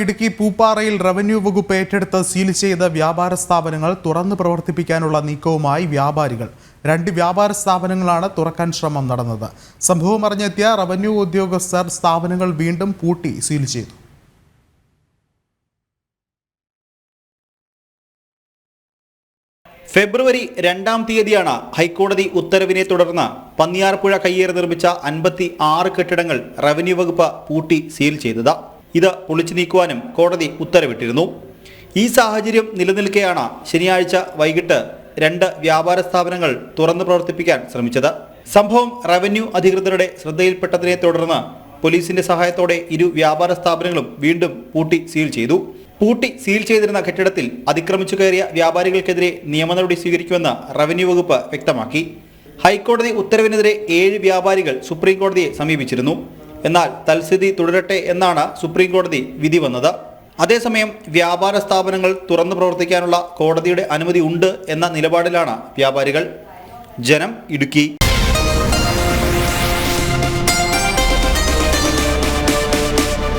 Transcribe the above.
Idukki പൂപ്പാറയിൽ revenue വകുപ്പ് ഏറ്റെടുത്ത് seal ചെയ്ത വ്യാപാര സ്ഥാപനങ്ങൾ തുറന്നു പ്രവർത്തിപ്പിക്കാനുള്ള നീക്കവുമായി വ്യാപാരികൾ. രണ്ട് വ്യാപാര സ്ഥാപനങ്ങളാണ് തുറക്കാൻ ശ്രമം നടന്നത്. സംഭവം അറിഞ്ഞെത്തിയ റവന്യൂ ഉദ്യോഗസ്ഥർ സ്ഥാപനങ്ങൾ വീണ്ടും പൂട്ടി സീൽ ചെയ്തു. ഫെബ്രുവരി രണ്ടാം തീയതിയാണ് ഹൈക്കോടതി ഉത്തരവിനെ തുടർന്ന് പന്നിയാർപ്പുഴ കയ്യേറി നിർമ്മിച്ച അൻപത്തി ആറ് കെട്ടിടങ്ങൾ റവന്യൂ വകുപ്പ് പൂട്ടി സീൽ ചെയ്തത്. ഇത് പൊളിച്ചു നീക്കുവാനും കോടതി ഉത്തരവിട്ടിരുന്നു. ഈ സാഹചര്യം നിലനിൽക്കെയാണ് ശനിയാഴ്ച വൈകിട്ട് രണ്ട് വ്യാപാര സ്ഥാപനങ്ങൾ തുറന്നു പ്രവർത്തിപ്പിക്കാൻ ശ്രമിച്ചത്. സംഭവം റവന്യൂ അധികൃതരുടെ ശ്രദ്ധയിൽപ്പെട്ടതിനെ തുടർന്ന് പോലീസിന്റെ സഹായത്തോടെ ഇരു വ്യാപാര സ്ഥാപനങ്ങളും വീണ്ടും പൂട്ടി സീൽ ചെയ്തു. പൂട്ടി സീൽ ചെയ്തിരുന്ന കെട്ടിടത്തിൽ അതിക്രമിച്ചു കയറിയ വ്യാപാരികൾക്കെതിരെ നിയമ നടപടി സ്വീകരിക്കുമെന്ന് റവന്യൂ വകുപ്പ് വ്യക്തമാക്കി. ഹൈക്കോടതി ഉത്തരവിനെതിരെ ഏഴ് വ്യാപാരികൾ സുപ്രീം കോടതിയെ സമീപിച്ചിരുന്നു. എന്നാൽ തൽസ്ഥിതി തുടരട്ടെ എന്നാണ് സുപ്രീം കോടതി വിധി വന്നത്. അതേസമയം വ്യാപാര സ്ഥാപനങ്ങൾ തുറന്നു പ്രവർത്തിക്കാനുള്ള കോടതിയുടെ അനുമതി ഉണ്ട് എന്ന നിലപാടിലാണ് വ്യാപാരികൾ. ജനം ഇടുക്കി.